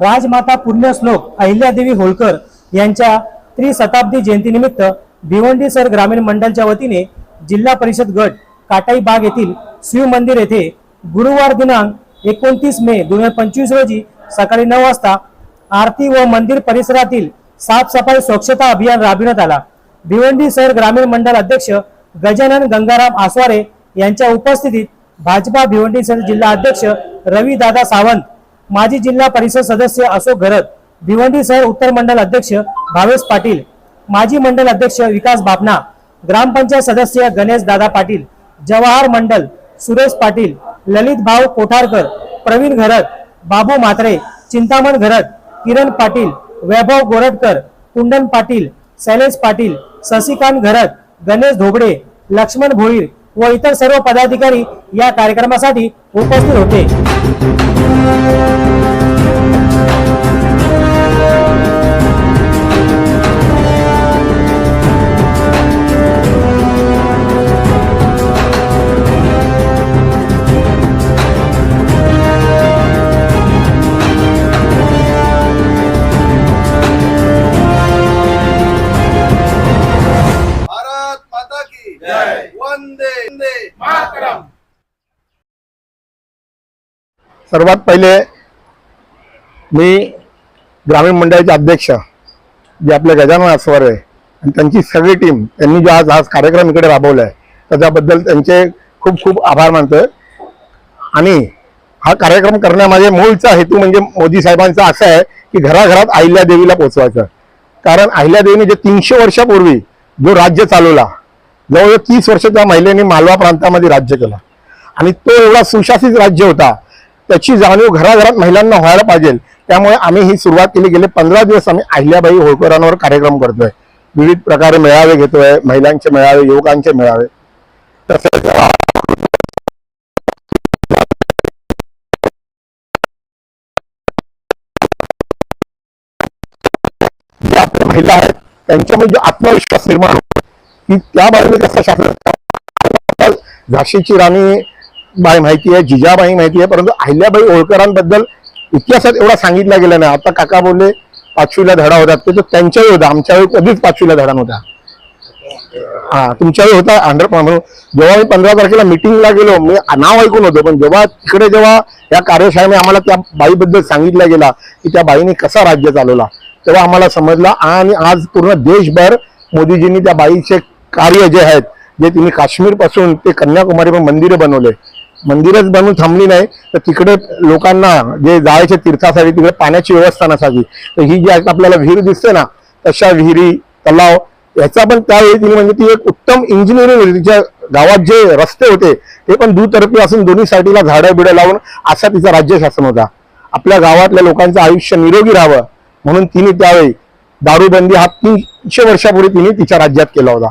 राजमाता पुण्यश्लोक अहिल्यादेवी होळकर यांच्या त्रिशताब्दी जयंतीनिमित्त भिवंडी सर ग्रामीण मंडळच्या वतीने जिल्हा परिषद गट काटाई बाग येथील शिव मंदिर येथे गुरुवार दिनांक एकोणतीस मे दोन हजार पंचवीस रोजी सकाळी नऊ वाजता आरती व मंदिर परिसरातील साफसफाई स्वच्छता अभियान राबविण्यात आला. भिवंडी शहर ग्रामीण मंडळ अध्यक्ष गजानन गंगाराम आसवारे यांच्या उपस्थितीत भाजपा भिवंडी शहर जिल्हा अध्यक्ष रवी दादा सावंत माजी जिल्हा परिषद सदस्य अशोक घरत भिवंडी शहर उत्तर मंडल अध्यक्ष भावेश पाटील माजी मंडल अध्यक्ष विकास बापना ग्रामपंचायत सदस्य गणेश दादा पाटील जवाहर मंडल सुरेश पाटील ललित भाऊ कोठारकर प्रवीण घरत बाबू म्हात्रे चिंतामण घरत किरण पाटील वैभव गोरटकर कुंडन पाटील शैलेश पाटील शशिकांत घरत गणेश धोबडे लक्ष्मण भोईर व इतर सर्व पदाधिकारी या कार्यक्रमासाठी उपस्थित होते. सर्वात पहिले मी ग्रामीण मंडळाचे अध्यक्ष जे आपले गजानन आसवार आहे आणि त्यांची सगळी टीम त्यांनी जो आज आज कार्यक्रम इकडे राबवला आहे त्याच्याबद्दल त्यांचे खूप खूप आभार मानतोय. आणि हा कार्यक्रम करण्यामागे मूळचा हेतू म्हणजे मोदी साहेबांचा असा आहे की घराघरात अहिल्या देवीला पोचवायचं कारण अहिल्या देवीने जे तीनशे वर्षापूर्वी जो राज्य चालवला जवळजवळ तीस वर्ष त्या महिलेने मालवा प्रांतामध्ये राज्य केला. आणि तो एवढा सुशासित राज्य होता त्याची जाणीव घराघरात महिलांना व्हायला पाहिजे. त्यामुळे आम्ही ही सुरुवात केली. गेले पंधरा दिवस आम्ही अहिल्याबाई होळकरांवर कार्यक्रम करतोय. विविध प्रकारे मेळावे घेतोय. महिलांचे मेळावे युवकांचे मेळावे. तसेच महिला आहेत त्यांच्यामध्ये म्हणजे जो आत्मविश्वास निर्माण होतो. की त्या बाजूने कसं शासन झाशीची राणी बाई माहिती आहे जिजाबाई माहिती आहे परंतु अहिल्याबाई होळकरांबद्दल इतिहासात एवढा सांगितला गेला नाही. आता काका बोलले पाचवीला धडा होता ते तो त्यांच्यावेळी होता. आमच्या वेळी कधीच पाचवीला धडा नव्हता. हा तुमच्याही होता हंड्रेड जेव्हा मी पंधरा तारखेला मिटिंगला गेलो मी नाव ऐकून होतो पण जेव्हा तिकडे जेव्हा या कार्यशाळेने आम्हाला त्या बाईबद्दल सांगितला गेला की त्या बाईने कसा राज्य चालवला तेव्हा आम्हाला समजला आणि आज पूर्ण देशभर मोदीजींनी त्या बाईचे कार्य जे आहेत जे तुम्ही काश्मीरपासून ते कन्याकुमारी पण मंदिरं बनवले मंदिरच बनवून थांबली नाही तर तिकडे लोकांना जे जायचे तीर्थासाठी तिकडे पाण्याची व्यवस्था नसावी. तर ही जी आपल्याला विहीर दिसते ना तशा विहिरी तलाव याचा पण त्यावेळी तिने म्हणजे ती एक उत्तम इंजिनिअरिंग होती. तिच्या गावात जे रस्ते होते ते पण दुतर्फी असून दोन्ही साईडला झाडं बिडं लावून असा तिचा राज्य शासन होता. आपल्या गावातल्या लोकांचं आयुष्य निरोगी राहावं म्हणून तिने त्यावेळी दारूबंदी हा तीनशे वर्षापूर्वी तिने तिच्या राज्यात केला होता.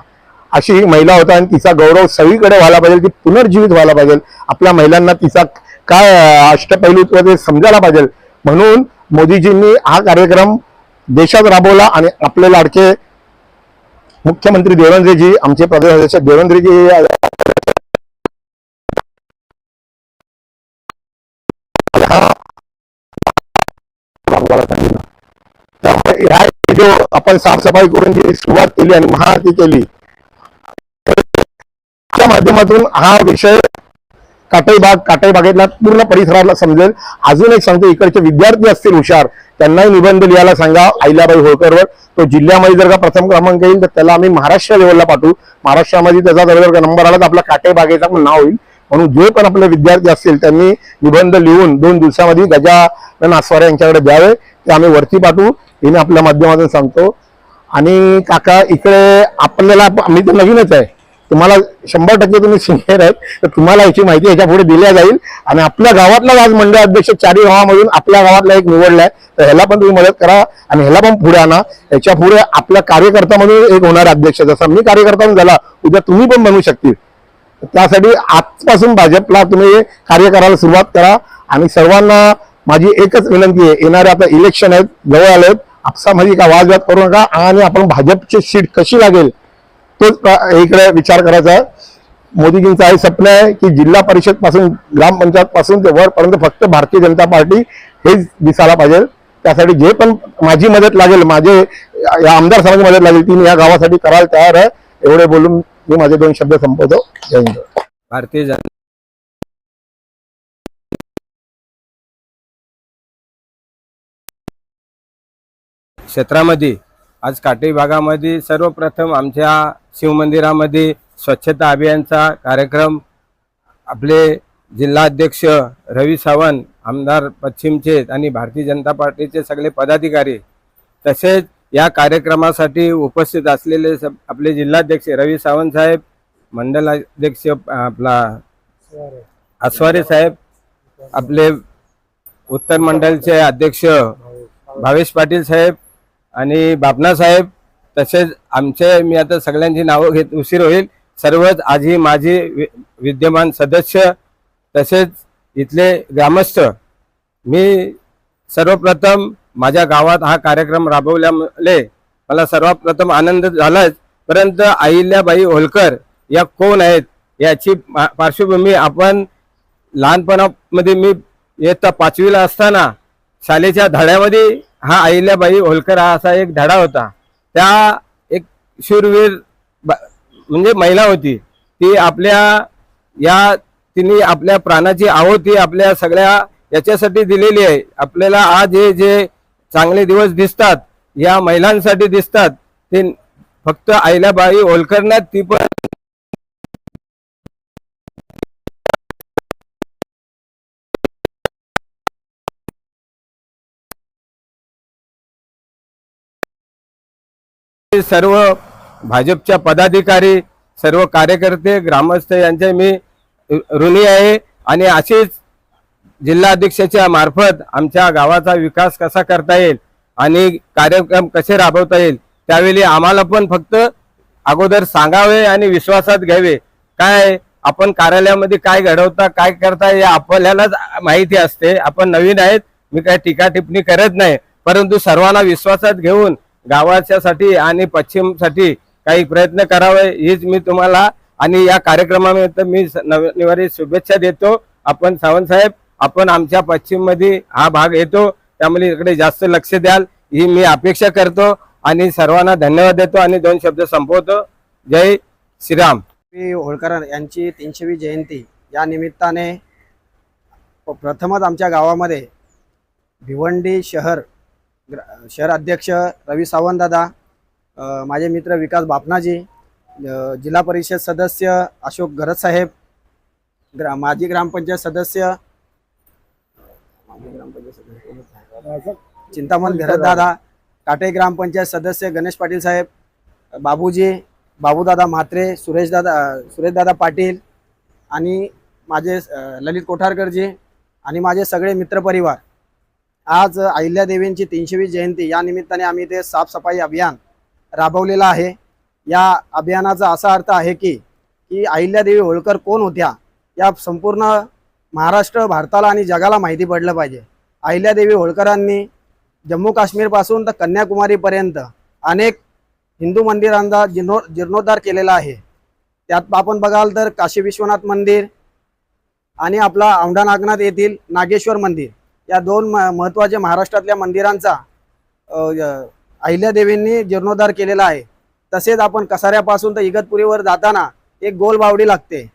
अशी ही महिला होता आणि तिचा गौरव सगळीकडे व्हायला पाहिजे ती पुनर्जीवित व्हायला पाहिजे. आपल्या महिलांना तिचा काय अष्टपैलूत्व ते समजायला पाहिजे. म्हणून मोदीजींनी हा कार्यक्रम देशात राबवला आणि आपले लाडके मुख्यमंत्री देवेंद्रजी आमचे प्रदेश अध्यक्ष देवेंद्रजी त्यामुळे ह्या जो आपण साफसफाई करून जी सुरुवात केली आणि महाआरती केली माध्यमातून हा विषय काटई बाग काटई बागेतला पूर्ण परिसराला समजेल. अजून एक सांगतो इकडचे विद्यार्थी असतील हुशार त्यांनाही निबंध लिहायला सांगा आईलाबाई होळकरवर. तो जिल्ह्यामध्ये जर का प्रथम क्रमांक येईल तर त्याला आम्ही महाराष्ट्र लेवलला पाठवू. महाराष्ट्रामध्ये त्याचा जर का नंबर आला तर आपला काटाई बागेचा पण नाव होईल. म्हणून जे पण आपले विद्यार्थी असतील त्यांनी निबंध लिहून दोन दिवसामध्ये गजानन आसवारे यांच्याकडे द्यावे. ते आम्ही वरती पाठवू. हे मी आपल्या माध्यमातून सांगतो. आणि काका इकडे आपल्याला मी तर नवीनच आहे. तुम्हाला शंभर टक्के तुम्ही सिनियर आहेत तर तुम्हाला याची माहिती याच्यापुढे दिल्या जाईल. आणि आपल्या गावातला आज मंडळ अध्यक्ष चारी गावामधून आपल्या गावातला एक निवडलाय तर ह्याला पण तुम्ही मदत करा आणि ह्याला पण पुढे आणा. याच्यापुढे आपल्या कार्यकर्त्यामधून एक होणार अध्यक्ष. जसं मी कार्यकर्ता झाला उद्या तुम्ही पण बनू शकतील. त्यासाठी आजपासून भाजपला तुम्ही कार्य करायला सुरुवात करा. आणि सर्वांना माझी एकच विनंती आहे येणारे आता इलेक्शन आहेत जवळ आलेत. आपसामध्ये का वादवाद करू नका आणि आपण भाजपची सीट कशी लागेल तोच प्र- इकडे विचार करायचा आहे. मोदीजींचं हे स्वप्न आहे की जिल्हा परिषदपासून ग्रामपंचायत पासून ते वरपर्यंत फक्त भारतीय जनता पार्टी हेच दिसायला पाहिजे. त्यासाठी जे पण माझी मदत लागेल माझे या आमदार साहेबांची मदत लागेल ती मी या गावासाठी करायला तयार आहे. एवढे बोलून मी माझे दोन शब्द संपवतो. जय हिंद. भारतीय जन क्षेत्रामध्ये आज काटे भागामध्ये सर्वप्रथम आमच्या शिवमंदिरामध्ये स्वच्छता अभियानचा कार्यक्रम. आपले जिल्हाध्यक्ष रवी सावंत आमदार पश्चिमचे आणि भारतीय जनता पार्टीचे सगळे पदाधिकारी तसेच या कार्यक्रमासाठी उपस्थित असलेले स आपले जिल्हाध्यक्ष रवी सावंत साहेब मंडलाध्यक्ष आपला आस्वारे साहेब आपले उत्तर मंडलचे अध्यक्ष भावेश पाटील साहेब आणि बापना साहेब तसेच आमचे मी आता सगळ्यांची नावं घेत उशीर होईल. सर्वच आजी माझी वि- विद्यमान सदस्य तसेच इथले ग्रामस्थ. मी सर्वप्रथम माझ्या गावात हा कार्यक्रम राबवल्यामुळे मला सर्वप्रथम आनंद झालाच. परंतु अहिल्याबाई होलकर या कोण आहेत याची पा- पार्श्वभूमी आपण लहानपणामध्ये मी इयत्ता पाचवीला असताना शालेच्या धड्यामध्ये हा अहिल्याबाई होलकर हा असा एक धडा होता. त्या एक शूरवीर म्हणजे महिला होती. ती आपल्या या तिने आपल्या प्राणाची आहुती आपल्या सगळ्या याच्यासाठी दिलेली आहे. आपल्याला आज हे जे चांगले दिवस दिसतात या महिलांसाठी दिसतात ते फक्त अहिल्याबाई होलकरनाथ ती पण सर्व भाजपच्या पदाधिकारी सर्व कार्यकर्ते ग्रामस्थ यांचे मी ऋणी आहे. आणि अशीच जिल्हाध्यक्षाच्या मार्फत आमच्या गावाचा विकास कसा करता येईल आणि कार्यक्रम कसे राबवता येईल त्यावेळी आम्हाला पण फक्त अगोदर सांगावे आणि विश्वासात घ्यावे. काय आपण कार्यालयामध्ये काय घडवता काय करता हे आपल्यालाच माहिती असते. आपण नवीन आहेत मी काय टीका टिप्पणी करत नाही. परंतु सर्वांना विश्वासात घेऊन गावाच्यासाठी आणि पश्चिमसाठी काही प्रयत्न करावे हीच मी तुम्हाला आणि या कार्यक्रमानिमित्त मी स- नवनिवारी शुभेच्छा देतो. आपण सावंतसाहेब आपण आमच्या पश्चिममध्ये हा भाग येतो. त्यामुळे इकडे जास्त लक्ष द्याल ही मी अपेक्षा करतो आणि सर्वांना धन्यवाद देतो आणि दोन शब्द संपवतो. जय श्रीराम. पी. होळकर यांची तीनशेवी जयंती. या निमित्ताने प्रथमच आमच्या गावामध्ये भिवंडी शहर शहर अध्यक्ष रवी सावंतदादा माझे मित्र विकास बापनाजी जिल्हा परिषद सदस्य अशोक गरज साहेब ग्रा माजी ग्रामपंचायत सदस्य माजी चिंतामण घरतदादा काटे ग्रामपंचायत सदस्य गणेश पाटील साहेब बाबूजी बाबूदादा म्हात्रे सुरेशदादा सुरेशदादा पाटील आणि माझे ललित कोठारकरजी आणि माझे सगळे मित्रपरिवार आज अहिल्यादेवींची तीनशेवी जयंती. या निमित्ताने आम्ही ते साफसफाई अभियान राबवलेलं आहे. या अभियानाचा असा अर्थ आहे की की अहिल्यादेवी होळकर कोण होत्या या संपूर्ण महाराष्ट्र भारताला आणि जगाला माहिती पडलं पाहिजे. अहिल्यादेवी होळकरांनी जम्मू काश्मीरपासून तर कन्याकुमारीपर्यंत अनेक हिंदू मंदिरांचा जीर्णो जीर्णोद्धार केलेला आहे. त्यात आपण बघाल तर काशी विश्वनाथ मंदिर आणि आपला औंढा नागनाथ येथील नागेश्वर मंदिर. या दोन म- महत्त्वाच्या महाराष्ट्रातल्या मंदिरांचा अहिल्यादेवींनी जीर्णोद्धार केलेला आहे. तसेच आपण कसाऱ्यापासून तर इगतपुरीवर जाताना एक गोल बावडी लागते.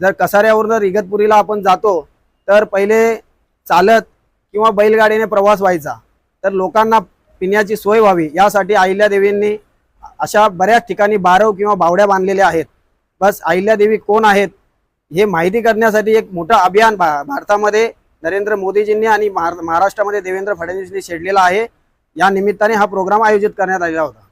जर कसाऱ्यावरून जर इगतपुरीला आपण जातो तर पहिले चालत किंवा बैलगाडीने प्रवास व्हायचा. तर लोकांना पिण्याची सोय व्हावी. यासाठी अहिल्यादेवींनी अशा बऱ्याच ठिकाणी बारव किंवा बावड्या बांधलेल्या आहेत. बस अहिल्यादेवी कोण आहेत हे माहिती करण्यासाठी एक मोठं अभियान भा भारतामध्ये नरेंद्र मोदीजींनी आणि महार- महाराष्ट्रामध्ये देवेंद्र फडणवीसनी छेडलेला आहे. या निमित्ताने हा प्रोग्राम आयोजित करण्यात आलेला होता.